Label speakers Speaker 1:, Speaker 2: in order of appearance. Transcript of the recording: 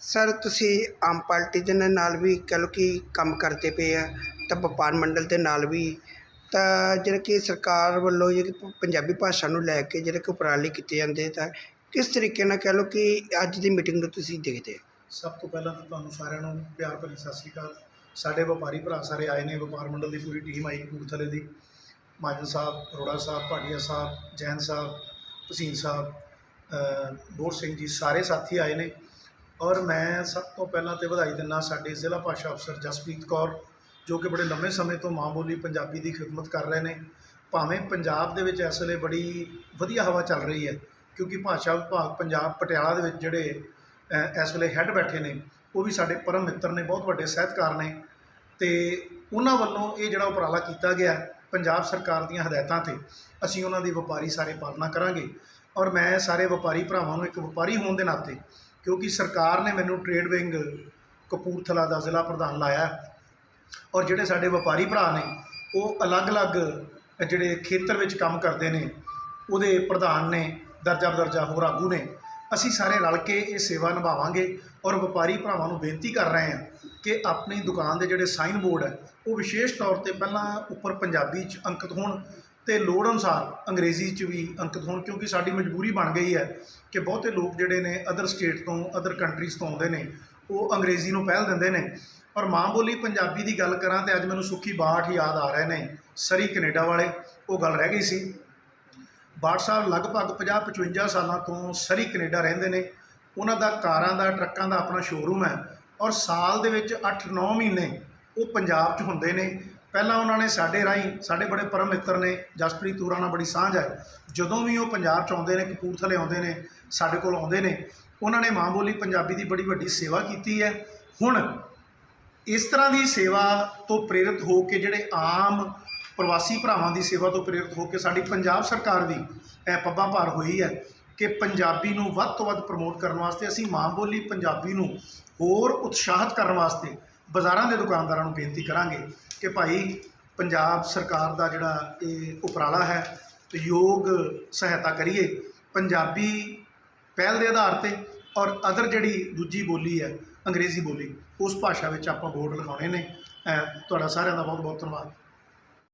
Speaker 1: Sir, ਤੁਸੀਂ ਆਮ party ਦੇ ਨਾਲ ਵੀ ਕਹਿ ਲਓ ਕਿ ਕੰਮ ਕਰਦੇ ਪਏ ਆ, ਤਾਂ ਵਪਾਰ ਮੰਡਲ ਦੇ ਨਾਲ ਵੀ, ਤਾਂ ਜਿਹੜਾ ਕਿ ਸਰਕਾਰ ਵੱਲੋਂ ਜਿਹੜੀ ਪੰਜਾਬੀ ਭਾਸ਼ਾ ਨੂੰ ਲੈ ਕੇ ਜਿਹੜੇ ਕਿ ਉਪਰਾਲੇ ਕੀਤੇ ਜਾਂਦੇ, ਤਾਂ ਕਿਸ ਤਰੀਕੇ ਨਾਲ ਕਹਿ ਲਓ ਕਿ ਅੱਜ ਦੀ ਮੀਟਿੰਗ ਨੂੰ ਤੁਸੀਂ ਦੇਖਦੇ
Speaker 2: ਸਭ ਤੋਂ ਪਹਿਲਾਂ ਤਾਂ ਤੁਹਾਨੂੰ ਸਾਰਿਆਂ ਨੂੰ ਪਿਆਰ ਭਰੀ ਸਤਿ ਸ੍ਰੀ ਅਕਾਲ। ਸਾਡੇ ਵਪਾਰੀ ਭਰਾ ਸਾਰੇ ਆਏ ਨੇ, ਵਪਾਰ ਮੰਡਲ ਦੀ ਪੂਰੀ ਟੀਮ ਆਈ ਕਪੂਰਥਲੇ ਦੀ। ਮਾਜਨ ਸਾਹਿਬ, ਅਰੋੜਾ ਸਾਹਿਬ, ਭਾਟੀਆ ਸਾਹਿਬ, ਜੈਨ ਸਾਹਿਬ, ਭਸੀਨ ਸਾਹਿਬ ਬੋਰ ਸਿੰਘ ਜੀ, ਸਾਰੇ ਸਾਥੀ ਆਏ ਨੇ। ਔਰ ਮੈਂ ਸਭ ਤੋਂ ਪਹਿਲਾਂ ਤੇ ਵਧਾਈ ਦਿੰਦਾ ਸਾਡੇ ਜ਼ਿਲ੍ਹਾ ਭਾਸ਼ਾ ਅਫਸਰ ਜਸਪ੍ਰੀਤ ਕੌਰ, ਜੋ ਕਿ ਬੜੇ ਲੰਮੇ ਸਮੇਂ ਤੋਂ ਮਾਂ ਬੋਲੀ ਪੰਜਾਬੀ ਦੀ ਖਿਦਮਤ ਕਰ ਰਹੇ ਨੇ। ਭਾਵੇਂ ਪੰਜਾਬ ਦੇ ਵਿੱਚ ਇਸ ਵੇਲੇ ਬੜੀ ਵਧੀਆ ਹਵਾ ਚੱਲ ਰਹੀ ਹੈ, ਕਿਉਂਕਿ ਭਾਸ਼ਾ ਵਿਭਾਗ ਪੰਜਾਬ ਪਟਿਆਲਾ ਦੇ ਵਿੱਚ ਜਿਹੜੇ ਇਸ ਵੇਲੇ ਹੈੱਡ ਬੈਠੇ ਨੇ, ਉਹ ਵੀ ਸਾਡੇ ਪਰਮ ਮਿੱਤਰ ਨੇ, ਬਹੁਤ ਵੱਡੇ ਸਾਹਿਤਕਾਰ ਨੇ। ਤੇ ਉਹਨਾਂ ਵੱਲੋਂ ਇਹ ਜਿਹੜਾ ਉਪਰਾਲਾ ਕੀਤਾ ਗਿਆ, ਪੰਜਾਬ ਸਰਕਾਰ ਦੀਆਂ ਹਦਾਇਤਾਂ ਤੇ ਅਸੀਂ ਉਹਨਾਂ ਦੀ ਵਪਾਰੀ ਸਾਰੇ ਪਾਲਣਾ ਕਰਾਂਗੇ। ਔਰ ਮੈਂ ਸਾਰੇ ਵਪਾਰੀ ਭਰਾਵਾਂ ਨੂੰ ਇੱਕ ਵਪਾਰੀ ਹੋਣ ਦੇ ਨਾਤੇ, ਕਿਉਂਕਿ ਸਰਕਾਰ ਨੇ ਮੈਨੂੰ ਟ੍ਰੇਡ ਵਿੰਗ ਕਪੂਰਥਲਾ ਦਾ ਜ਼ਿਲ੍ਹਾ ਪ੍ਰਧਾਨ ਲਾਇਆ ਔਰ ਜਿਹੜੇ ਸਾਡੇ ਵਪਾਰੀ ਭਰਾ ਨੇ, ਉਹ ਅਲੱਗ-ਅਲੱਗ ਜਿਹੜੇ ਖੇਤਰ ਵਿੱਚ ਕੰਮ ਕਰਦੇ ਨੇ, ਉਹਦੇ ਪ੍ਰਧਾਨ ਨੇ, ਦਰਜਾ ਦਰਜਾ ਹੋਰ ਆਗੂ ਨੇ, ਅਸੀਂ ਸਾਰੇ ਰਲ ਕੇ ਇਹ ਸੇਵਾ ਨਿਭਾਵਾਂਗੇ ਔਰ ਵਪਾਰੀ ਭਰਾਵਾਂ ਨੂੰ ਬੇਨਤੀ ਕਰ ਰਹੇ ਹਾਂ ਕਿ ਆਪਣੀ ਦੁਕਾਨ ਦੇ ਜਿਹੜੇ ਸਾਈਨ ਬੋਰਡ ਹੈ, ਉਹ ਵਿਸ਼ੇਸ਼ ਤੌਰ ਤੇ ਪਹਿਲਾਂ ਉੱਪਰ ਪੰਜਾਬੀ 'ਚ ਅੰਕਿਤ ਹੋਣ ਤੇ ਲੋੜ ਅਨੁਸਾਰ ਅੰਗਰੇਜ਼ੀ 'ਚ ਵੀ ਅੰਕਿਤ ਹੋਣ, ਕਿਉਂਕਿ ਸਾਡੀ ਮਜਬੂਰੀ ਬਣ ਗਈ ਹੈ ਕਿ ਬਹੁਤੇ ਲੋਕ ਜਿਹੜੇ ਨੇ ਅਦਰ ਸਟੇਟ ਤੋਂ ਅਦਰ ਕੰਟਰੀਜ਼ ਤੋਂ ਆਉਂਦੇ ਨੇ, ਉਹ ਅੰਗਰੇਜ਼ੀ ਨੂੰ ਪਹਿਲ ਦਿੰਦੇ ਨੇ। ਔਰ ਮਾਂ ਬੋਲੀ ਪੰਜਾਬੀ ਦੀ ਗੱਲ ਕਰਾਂ ਤੇ ਅੱਜ ਮੈਨੂੰ ਸੁੱਖੀ ਬਾਠ ਯਾਦ ਆ ਰਹੇ ਨੇ, ਸਰੀ ਕੈਨੇਡਾ ਵਾਲੇ, ਉਹ ਗੱਲ ਰਹਿ ਗਈ ਸੀ। ਬਾਠ ਸਾਹਿਬ ਲਗਭਗ 50 55 ਸਾਲਾਂ ਤੋਂ ਸਰੀ ਕੈਨੇਡਾ ਰਹਿੰਦੇ ਨੇ। ਉਹਨਾਂ ਦਾ ਕਾਰਾਂ ਦਾ, ਟਰੱਕਾਂ ਦਾ ਆਪਣਾ ਸ਼ੋਰੂਮ ਹੈ ਔਰ ਸਾਲ ਦੇ ਵਿੱਚ 8-9 ਮਹੀਨੇ ਉਹ ਪੰਜਾਬ 'ਚ ਹੁੰਦੇ ਨੇ। ਪਹਿਲਾਂ ਉਹਨਾਂ ਨੇ ਸਾਡੇ ਰਾਹੀਂ, ਸਾਡੇ ਬੜੇ ਪਰਮ ਮਿੱਤਰ ਨੇ, ਜਸਪ੍ਰੀਤ ਤੂਰਾ ਨਾਲ ਬੜੀ ਸਾਂਝ ਹੈ। ਜਦੋਂ ਵੀ ਉਹ ਪੰਜਾਬ 'ਚ ਆਉਂਦੇ ਨੇ, ਕਪੂਰਥਲੇ ਆਉਂਦੇ ਨੇ, ਸਾਡੇ ਕੋਲ ਆਉਂਦੇ ਨੇ, ਉਹਨਾਂ ਨੇ ਮਾਂ ਬੋਲੀ ਪੰਜਾਬੀ ਦੀ ਬੜੀ ਵੱਡੀ ਸੇਵਾ ਕੀਤੀ ਹੈ। ਹੁਣ ਇਸ ਤਰ੍ਹਾਂ ਦੀ ਸੇਵਾ ਤੋਂ ਪ੍ਰੇਰਿਤ ਹੋ ਕੇ ਜਿਹੜੇ ਆਮ ਪ੍ਰਵਾਸੀ ਭਰਾਵਾਂ ਦੀ ਸੇਵਾ ਤੋਂ ਪ੍ਰੇਰਿਤ ਹੋ ਕੇ ਸਾਡੀ ਪੰਜਾਬ ਸਰਕਾਰ ਵੀ ਇਹ ਪੱਬਾਂ ਭਾਰ ਹੋਈ ਹੈ ਕਿ ਪੰਜਾਬੀ ਨੂੰ ਵੱਧ ਤੋਂ ਵੱਧ ਪ੍ਰਮੋਟ ਕਰਨ ਵਾਸਤੇ ਅਸੀਂ ਮਾਂ ਬੋਲੀ ਪੰਜਾਬੀ ਨੂੰ ਹੋਰ ਉਤਸ਼ਾਹਿਤ ਕਰਨ ਵਾਸਤੇ ਬਾਜ਼ਾਰਾਂ ਦੇ ਦੁਕਾਨਦਾਰਾਂ ਨੂੰ ਬੇਨਤੀ ਕਰਾਂਗੇ ਕਿ ਭਾਈ ਪੰਜਾਬ ਸਰਕਾਰ ਦਾ ਜਿਹੜਾ ਇਹ ਉਪਰਾਲਾ ਹੈ ਯੋਗ ਸਹਾਇਤਾ ਕਰੀਏ ਪੰਜਾਬੀ ਪਹਿਲ ਦੇ ਆਧਾਰ ਤੇ ਔਰ ਅਦਰ ਜਿਹੜੀ ਦੂਜੀ ਬੋਲੀ ਹੈ, ਅੰਗਰੇਜ਼ੀ ਬੋਲੀ, ਉਸ ਭਾਸ਼ਾ ਵਿੱਚ ਆਪਾਂ ਬੋਰਡ ਲਗਾਉਣੇ ਨੇ। ਤੁਹਾਡਾ ਸਾਰਿਆਂ ਦਾ ਬਹੁਤ ਬਹੁਤ ਧੰਨਵਾਦ।